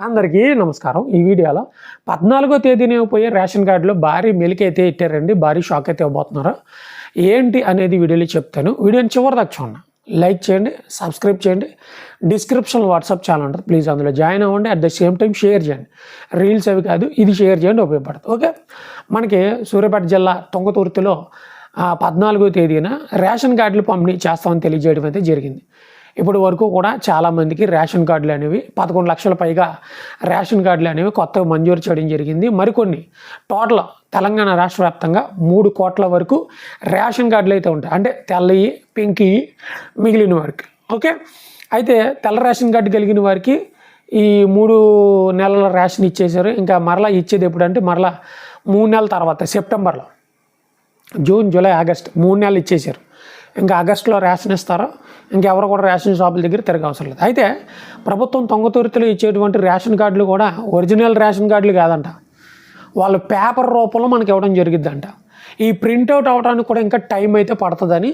అందరికీ నమస్కారం. ఈ వీడియోలో పద్నాలుగో తేదీన పోయే రేషన్ కార్డులో భారీ మెలికి అయితే ఇట్టారండి. భారీ షాక్ అయితే ఇవ్వబోతున్నారు ఏంటి అనేది వీడియోలో చెప్తాను. వీడియోని చివరి దాకా చూడండి. లైక్ చేయండి సబ్స్క్రైబ్ చేయండి. డిస్క్రిప్షన్ వాట్సాప్ ఛానల్ ఉంటుంది. ప్లీజ్ అందులో జాయిన్ అవ్వండి. At the same time share చేయండి. రీల్స్ అవి కాదు ఇది షేర్ చేయండి ఉపయోగపడుతుంది. ఓకే? మనకి సూర్యాపేట జిల్లా తొంగతుర్తిలో పద్నాలుగో తేదీన రేషన్ కార్డులు పంపిణీ చేస్తామని తెలియజేయడం అయితే జరిగింది. ఇప్పటి వరకు కూడా చాలామందికి రేషన్ కార్డులు అనేవి పదకొండు లక్షల పైగా రేషన్ కార్డులు అనేవి కొత్తగా మంజూరు చేయడం జరిగింది. మరికొన్ని టోటల్ తెలంగాణ రాష్ట్ర వ్యాప్తంగా మూడు కోట్ల వరకు రేషన్ కార్డులు అయితే ఉంటాయి. అంటే తెల్లయి పింకి మిగిలిన వారికి. ఓకే? అయితే తెల్ల రేషన్ కార్డు కలిగిన వారికి ఈ మూడు నెలల రేషన్ ఇచ్చేశారు. ఇంకా మరలా ఇచ్చేది ఎప్పుడంటే మరలా మూడు నెలల తర్వాత సెప్టెంబర్లో. జూన్ జూలై ఆగస్ట్ మూడు నెలలు ఇచ్చేసారు ఇంకా ఆగస్టులో రేషన్ ఇస్తారో? ఇంకెవరు కూడా రేషన్ షాపుల దగ్గర తిరగవసరం లేదు. అయితే ప్రభుత్వం తొంగతుర్తిలో ఇచ్చేటువంటి రేషన్ కార్డులు కూడా ఒరిజినల్ రేషన్ కార్డులు కాదంట. వాళ్ళు పేపర్ రూపంలో మనకి ఇవ్వడం జరిగిద్దంట. ఈ ప్రింట్అవుట్ అవడానికి కూడా ఇంకా టైం అయితే పడుతుందని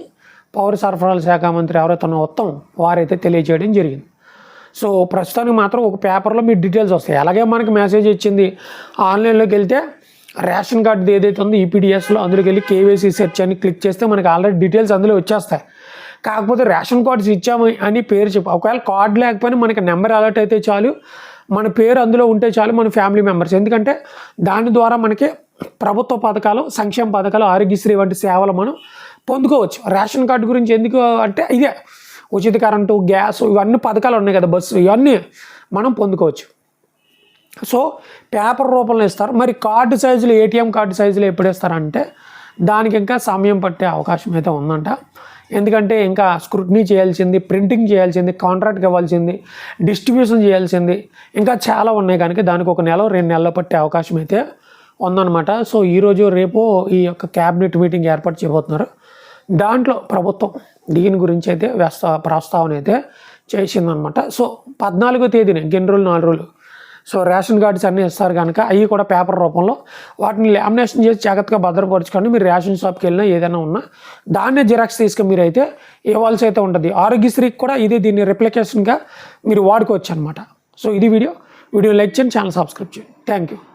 పౌర సరఫరాల శాఖ మంత్రి ఎవరైతే ఉన్నారో ఉత్తమ్ వారైతే తెలియజేయడం జరిగింది. సో ప్రస్తుతానికి మాత్రం ఒక పేపర్లో మీ డీటెయిల్స్ వస్తాయి. అలాగే మనకి మెసేజ్ ఇచ్చింది ఆన్లైన్లోకి వెళ్తే రేషన్ కార్డు ఏదైతే ఉందో ఈపీడిఎస్లో అందులోకి వెళ్ళి కేవైసీ సెర్చ్ అని క్లిక్ చేస్తే మనకి ఆల్రెడీ డీటెయిల్స్ అందులో వచ్చేస్తాయి. కాకపోతే రేషన్ కార్డ్స్ ఇచ్చాము అని పేరు చెప్పు. ఒకవేళ కార్డు లేకపోయినా మనకి నెంబర్ అలర్ట్ అయితే చాలు. మన పేరు అందులో ఉంటే చాలు మన ఫ్యామిలీ మెంబర్స్. ఎందుకంటే దాని ద్వారా మనకి ప్రభుత్వ పథకాలు సంక్షేమ పథకాలు ఆరోగ్యశ్రీ వంటి సేవలు మనం పొందుకోవచ్చు. రేషన్ కార్డు గురించి ఎందుకు అంటే ఇదే ఉచిత కరెంటు గ్యాస్ ఇవన్నీ పథకాలు ఉన్నాయి కదా బస్సు ఇవన్నీ మనం పొందుకోవచ్చు. సో పేపర్ రూపంలో ఇస్తారు. మరి కార్డు సైజులు ఏటీఎం కార్డు సైజులు ఎప్పుడు ఇస్తారంటే దానికి ఇంకా సమయం పట్టే అవకాశం అయితే ఉందంట. ఎందుకంటే ఇంకా స్క్రూట్నీ చేయాల్సింది ప్రింటింగ్ చేయాల్సింది కాంట్రాక్ట్ ఇవ్వాల్సింది డిస్ట్రిబ్యూషన్ చేయాల్సింది ఇంకా చాలా ఉన్నాయి. కనుక దానికి ఒక నెల రెండు నెలలు పట్టే అవకాశం అయితే ఉందన్నమాట. సో ఈరోజు రేపు ఈ యొక్క క్యాబినెట్ మీటింగ్ ఏర్పాటు చేయబోతున్నారు. దాంట్లో ప్రభుత్వం దీని గురించి అయితే వ్యస్త ప్రస్తావన అయితే చేసిందనమాట సో పద్నాలుగో తేదీన గిన్ని రోజులు నాలుగు రోజులు సో రేషన్ కార్డ్స్ అన్నీ ఇస్తారు కనుక అవి కూడా పేపర్ రూపంలో వాటిని లామినేషన్ చేసి జాగ్రత్తగా భద్రపరచుకోండి మీరు రేషన్ షాప్కి వెళ్ళినా ఏదైనా ఉన్నా దాన్నే జిరాక్స్ తీసుకుని మీరు అయితే ఇవ్వాల్సి అయితే ఉంటుంది ఆరోగ్యశ్రీకి కూడా ఇది దీన్ని రిప్లికేషన్గా మీరు వాడుకోవచ్చు అనమాట సో ఇది వీడియో. వీడియో లైక్ చేయండి ఛానల్ సబ్స్క్రైబ్ చేయండి. Thank you